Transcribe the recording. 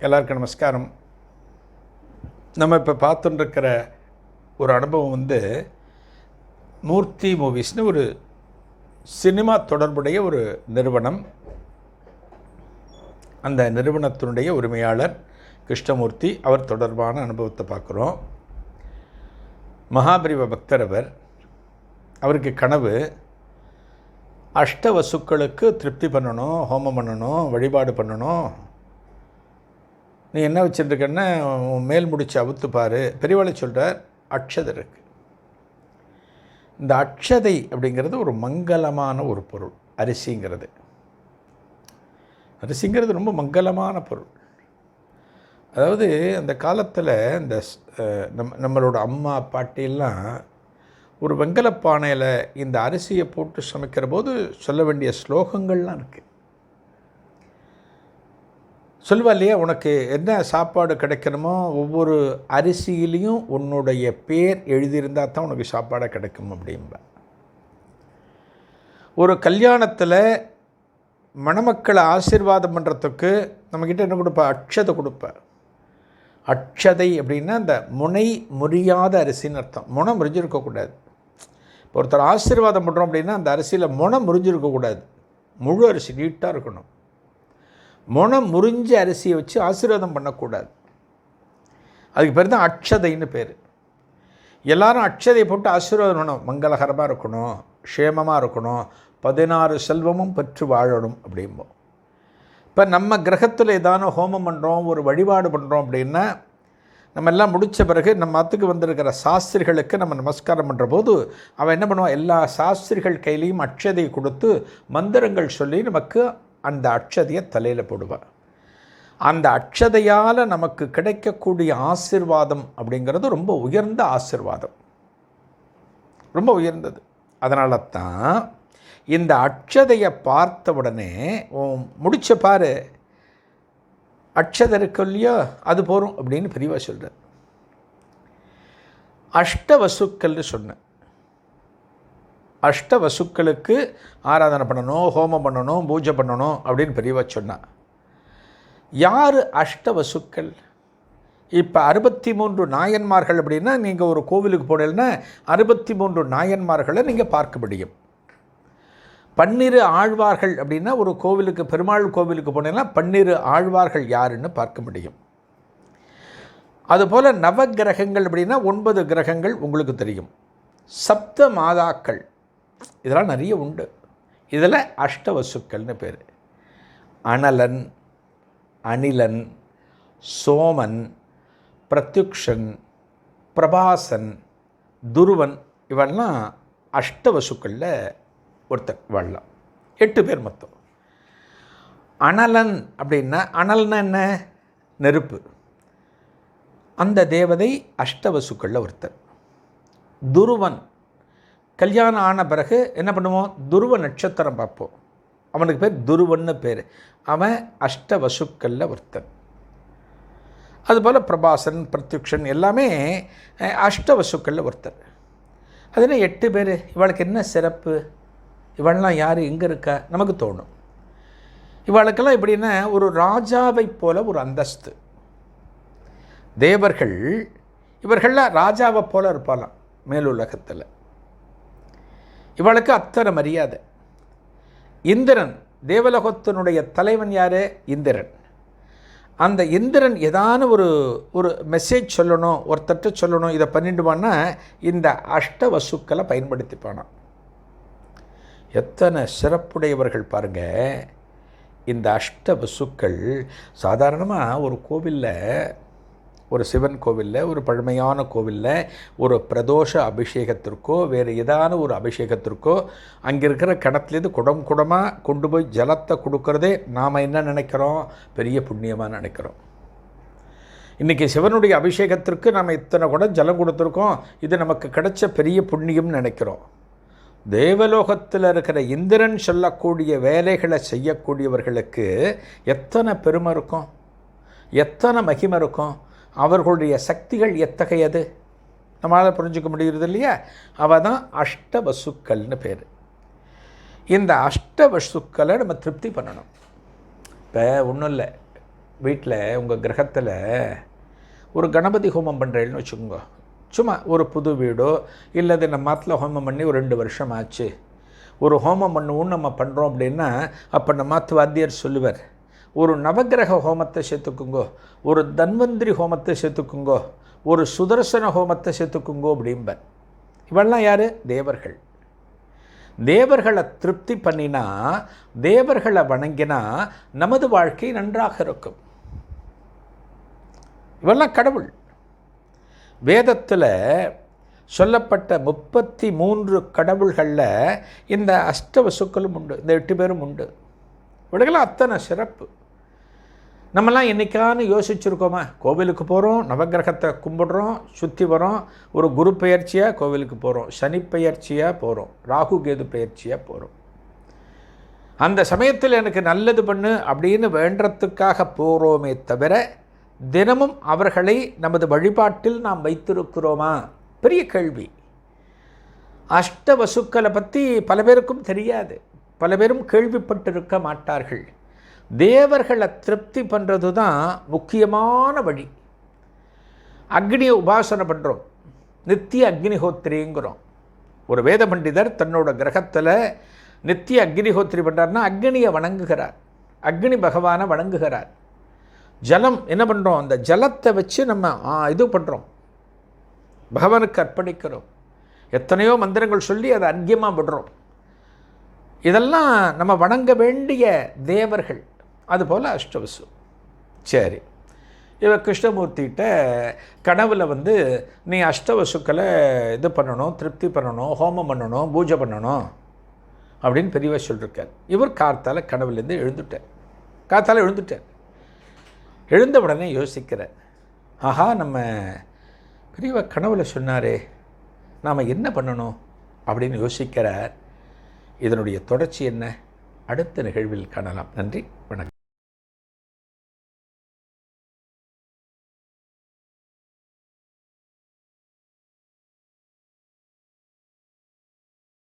எல்லாருக்கும் நமஸ்காரம். நம்ம இப்போ பார்த்துட்டுருக்கிற ஒரு அனுபவம் வந்து மூர்த்தி மூவிஸ்னு ஒரு சினிமா தொடர்புடைய ஒரு நிறுவனம். அந்த நிறுவனத்தினுடைய உரிமையாளர் கிருஷ்ணமூர்த்தி அவர் தொடர்பான அனுபவத்தை பார்க்குறோம். மகாபிரிவ பக்தர் அவர். அவருக்கு கனவு அஷ்டவசுக்களுக்கு திருப்தி பண்ணணும் ஹோமம் பண்ணணும் வழிபாடு பண்ணணும். நீ என்ன வச்சுருக்கன்னா மேல் முடிச்சு அவுத்து பாரு. பெரியவாளை சொல்கிறார் அக்ஷதை இருக்குது இந்த அக்ஷதை அப்படிங்கிறது ஒரு மங்களமான ஒரு பொருள் அரிசிங்கிறது. அரிசிங்கிறது ரொம்ப மங்களமான பொருள். அதாவது அந்த காலத்தில் இந்த ஸ்- நம்ம நம்மளோட அம்மா பாட்டியெல்லாம் ஒரு வெங்கலப்பானையில் இந்த அரிசியை போட்டு சமைக்கிற போது சொல்ல வேண்டிய ஸ்லோகங்கள்லாம் இருக்குது சொல்லுவா இல்லையா உனக்கு என்ன சாப்பாடு கிடைக்கணுமோ ஒவ்வொரு அரிசியிலையும் உன்னுடைய பேர் எழுதியிருந்தால் தான் உனக்கு சாப்பாடாக கிடைக்கும் அப்படிம்பா. ஒரு கல்யாணத்தில் மணமக்களை ஆசீர்வாதம் பண்ணுறதுக்கு நம்மக்கிட்ட என்ன கொடுப்பா? அக்ஷதை கொடுப்பேன் அக்ஷதை அப்படின்னா அந்த முனை முறியாத அரிசின்னு அர்த்தம். முனை முறிஞ்சிருக்கக்கூடாது இப்போ ஒருத்தர் ஆசீர்வாதம் பண்ணுறோம் அப்படின்னா அந்த அரிசியில் முனை முறிஞ்சிருக்கக்கூடாது முழு அரிசி நீட்டாக இருக்கணும். முனம் முறிஞ்ச அரிசியை வச்சு ஆசீர்வாதம் பண்ணக்கூடாது. அதுக்கு பேர் தான் அக்ஷதைன்னு பேர். எல்லாரும் அக்ஷதை போட்டு ஆசீர்வாதம் பண்ணணும். மங்களகரமாக இருக்கணும் க்ஷேமமாக இருக்கணும் பதினாறு செல்வமும் பெற்று வாழணும் அப்படிம்போம் இப்போ நம்ம கிரகத்தில் ஏதான ஹோமம் பண்ணுறோம் ஒரு வழிபாடு பண்ணுறோம் அப்படின்னா நம்ம எல்லாம் முடித்த பிறகு நம்ம மத்துக்கு வந்திருக்கிற சாஸ்திரிகளுக்கு நம்ம நமஸ்காரம் பண்ணுற போது அவன் என்ன பண்ணுவான்? எல்லா சாஸ்திரிகள் கையிலையும் அக்ஷதை கொடுத்து மந்திரங்கள் சொல்லி நமக்கு அந்த அக்ஷதையை தலையில் போடுவார். அந்த அக்ஷதையால் நமக்கு கிடைக்கக்கூடிய ஆசிர்வாதம் அப்படிங்கிறது ரொம்ப உயர்ந்த ஆசிர்வாதம். ரொம்ப உயர்ந்தது. அதனால தான் இந்த அக்ஷதையை பார்த்த உடனே முடிச்ச பாரு. அக்ஷதை இருக்கு இல்லையோ அது போகிறோம் அப்படின்னு பெரியவா சொல்கிறார் அஷ்டவசுக்கள்னு சொன்னேன். அஷ்ட வசுக்களுக்கு ஆராதனை பண்ணணும் ஹோமம் பண்ணணும் பூஜை பண்ணணும் அப்படின்னு பெரியவா சொன்னான் யார் அஷ்ட வசுக்கள்? இப்போ அறுபத்தி மூன்று நாயன்மார்கள் அப்படின்னா நீங்கள் ஒரு கோவிலுக்கு போனீங்கன்னா அறுபத்தி மூன்று நாயன்மார்களை நீங்கள் பார்க்க முடியும். பன்னிரு ஆழ்வார்கள் அப்படின்னா ஒரு கோவிலுக்கு பெருமாள் கோவிலுக்கு போனீங்கன்னா பன்னிரு ஆழ்வார்கள் யாருன்னு பார்க்க முடியும். அதுபோல் நவ கிரகங்கள் அப்படின்னா ஒன்பது கிரகங்கள் உங்களுக்கு தெரியும். சப்த மாதாக்கள். இதெல்லாம் நிறைய உண்டு. இதில் அஷ்டவசுக்கள்னு பேர். அனலன் அனிலன் சோமன் பிரத்யுக்ஷன் பிரபாசன் துருவன் இவெல்லாம் அஷ்டவசுக்களில் ஒருத்தர் வாழலாம் எட்டு பேர் மொத்தம். அனலன் அப்படின்னா அனல்னா என்ன? நெருப்பு. அந்த தேவதை அஷ்டவசுக்களில் ஒருத்தர். துருவன் கல்யாணம் ஆன பிறகு என்ன பண்ணுவோம்? துருவ நட்சத்திரம் பார்ப்போம். அவனுக்கு பேர் துருவன்னு பேர். அவன் அஷ்டவசுக்களில் ஒருத்தன். அதுபோல் பிரபாசன் பிரத்யுக்ஷன் எல்லாமே அஷ்ட அஷ்டவசுக்களில் ஒருத்தர். அதில் எட்டு பேர். இவளுக்கு என்ன சிறப்பு? இவள்லாம் யார்? எங்கே இருக்கா? நமக்கு தோணும். இவளுக்கெல்லாம் எப்படின்னா ஒரு ராஜாவைப் போல ஒரு அந்தஸ்து. தேவர்கள் இவர்கள்லாம் ராஜாவை போல இருப்பாளாம் மேலுலகத்தில். இவளுக்கு அத்தனை மரியாதை. இந்திரன் தேவலோகத்தினுடைய தலைவன் யார்? இந்திரன். அந்த இந்திரன் ஏதான ஒரு ஒரு மெசேஜ் சொல்லணும் ஒருத்தட்ட சொல்லணும் இதை பண்ணிடுவான்னா இந்த அஷ்ட வசுக்களை பயன்படுத்திப்பானான் எத்தனை சிறப்புடையவர்கள் பாருங்கள் இந்த அஷ்ட வசுக்கள் சாதாரணமாக ஒரு கோவிலில் ஒரு சிவன் கோவிலில் ஒரு பழமையான கோவிலில் ஒரு பிரதோஷ அபிஷேகத்திற்கோ வேறு ஏதான ஒரு அபிஷேகத்திற்கோ அங்கே இருக்கிற கிணத்துலேருந்து குடம் குடமாக கொண்டு போய் ஜலத்தை கொடுக்கறதே நாம் என்ன நினைக்கிறோம்? பெரிய புண்ணியமாக நினைக்கிறோம். இன்றைக்கி சிவனுடைய அபிஷேகத்திற்கு நாம் இத்தனை குடம் ஜலம் கொடுத்துருக்கோம். இது நமக்கு கிடைச்ச பெரிய புண்ணியம்னு நினைக்கிறோம். தேவலோகத்தில் இருக்கிற இந்திரன் சொல்லக்கூடிய வேலைகளை செய்யக்கூடியவர்களுக்கு எத்தனை பெருமை இருக்கும்? எத்தனை மகிமை இருக்கும்? அவர்களுடைய சக்திகள் எத்தகையது? நம்மளால் புரிஞ்சுக்க முடிகிறது இல்லையா? அவள் தான் அஷ்டவசுக்கள்னு பேர். இந்த அஷ்டவசுக்களை நம்ம திருப்தி பண்ணணும். இப்போ ஒன்றும் இல்லை. வீட்டில் உங்கள் கிரகத்தில் ஒரு கணபதி ஹோமம் பண்ணுறேன்னு வச்சுக்கோங்க. சும்மா ஒரு புது வீடோ இல்லது நம்ம மாத்தில் ஹோமம் பண்ணி ஒரு ரெண்டு வருஷம் ஆச்சு ஒரு ஹோமம் பண்ணுவோம்னு நம்ம பண்ணுறோம் அப்படின்னா அப்போ நம்ம மாத்து வாத்தியார் சொல்லுவார் ஒரு நவக்கிரக ஹோமத்தை சேர்த்துக்குங்கோ ஒரு தன்வந்திரி ஹோமத்தை சேர்த்துக்குங்கோ ஒரு சுதர்சன ஹோமத்தை சேர்த்துக்குங்கோ அப்படிம்பர். இவெல்லாம் யார்? தேவர்கள். தேவர்களை திருப்தி பண்ணினா தேவர்களை வணங்கினா நமது வாழ்க்கை நன்றாக இருக்கும். இவெல்லாம் கடவுள். வேதத்தில் சொல்லப்பட்ட முப்பத்தி மூன்று கடவுள்களில் இந்த அஷ்டவசுக்களும் உண்டு இந்த எட்டு பேரும் உண்டு. இவளுக்கெல்லாம் அத்தனை சிறப்பு. நம்மலாம் என்றைக்கானு யோசிச்சிருக்கோமா? கோவிலுக்கு போகிறோம் நவக்கிரகத்தை கும்பிடுறோம் சுற்றி வரோம் ஒரு குரு பயிற்சியாக கோவிலுக்கு போகிறோம் சனி பயிற்சியாக போகிறோம் ராகு கேது பயிற்சியாக போகிறோம் அந்த சமயத்தில் எனக்கு நல்லது பண்ணு அப்படின்னு வேண்டத்துக்காக போகிறோமே தவிர தினமும் அவர்களை நமது வழிபாட்டில் நாம் வைத்திருக்கிறோமா? பெரிய கேள்வி. அஷ்ட வசுக்களை பற்றி பல பேருக்கும் தெரியாது. பல பேரும் கேள்விப்பட்டிருக்க மாட்டார்கள். தேவர்களை திருப்தி பண்ணுறது தான் முக்கியமான வழி. அக்னியை உபாசனை பண்ணுறோம் நித்திய அக்னிஹோத்திரிங்கிறோம். ஒரு வேத பண்டிதர் தன்னோட கிரகத்தில் நித்திய அக்னிஹோத்திரி பண்ணுறாருன்னா அக்னியை வணங்குகிறார். அக்னி பகவானை வணங்குகிறார். ஜலம் என்ன பண்ணுறோம் அந்த ஜலத்தை வச்சு நம்ம இது பண்ணுறோம் பகவானுக்கு அர்ப்பணிக்கிறோம். எத்தனையோ மந்திரங்கள் சொல்லி அதை அர்க்கியமாக விடுறோம் இதெல்லாம் நம்ம வணங்க வேண்டிய தேவர்கள். அதுபோல் அஷ்டவசு. சரி. இவன் கிருஷ்ணமூர்த்திகிட்ட கனவில் வந்து நீ அஷ்டவசுக்களை இது பண்ணணும் திருப்தி பண்ணணும் ஹோமம் பண்ணணும் பூஜை பண்ணணும் அப்படின்னு பெரியவர் சொல்லியிருக்கார் இவர் கார்த்தால் கனவுலேருந்து எழுந்துட்டார் கார்த்தால் எழுந்துட்டார் எழுந்த உடனே யோசிக்கிறார் ஆஹா நம்ம பெரியவா கனவில் சொன்னாரே நாம் என்ன பண்ணணும்? அப்படின்னு யோசிக்கிறார். இதனுடைய தொடர்ச்சி என்ன? அடுத்த நிகழ்வில் காணலாம். நன்றி. வணக்கம்.